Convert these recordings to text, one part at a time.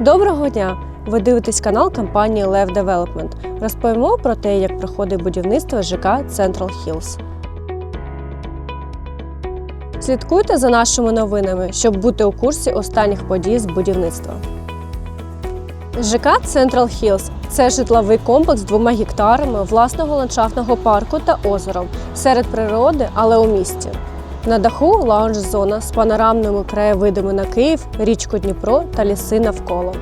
Доброго дня! Ви дивитесь канал компанії Lev Development. Розповімо про те, як проходить будівництво ЖК Central Hills. Слідкуйте за нашими новинами, щоб бути у курсі останніх подій з будівництва. ЖК Central Hills – це житловий комплекс з двома гектарами власного ландшафтного парку та озером серед природи, але у місті. На даху лаунж-зона з панорамними краєвидами на Київ, річку Дніпро та ліси навколо.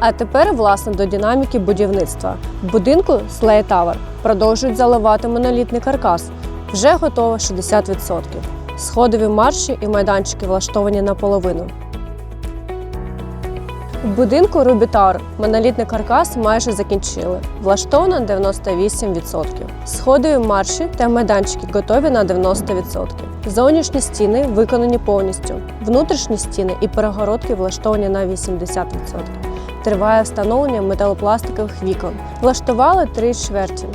А тепер, власне, до динаміки будівництва. В будинку Slay Tower продовжують заливати монолітний каркас. Вже готово 60%. Сходові марші і майданчики влаштовані наполовину. В будинку Tower монолітний каркас майже закінчили. Влаштовано 98%. Сходові марші та майданчики готові на 90%. Зовнішні стіни виконані повністю. Внутрішні стіни і перегородки влаштовані на 80%. Триває встановлення металопластикових вікон. Влаштували три чверті.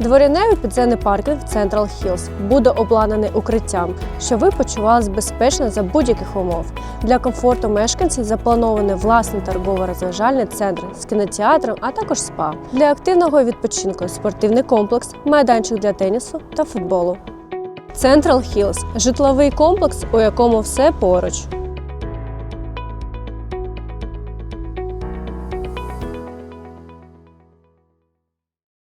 Дворяневий підземний паркінг Central Hills буде обладнаний укриттям, щоб ви почувалися безпечно за будь-яких умов. Для комфорту мешканців запланований власний торгово-розважальний центр з кінотеатром, а також спа. Для активного відпочинку спортивний комплекс, майданчик для тенісу та футболу. Central Hills – житловий комплекс, у якому все поруч.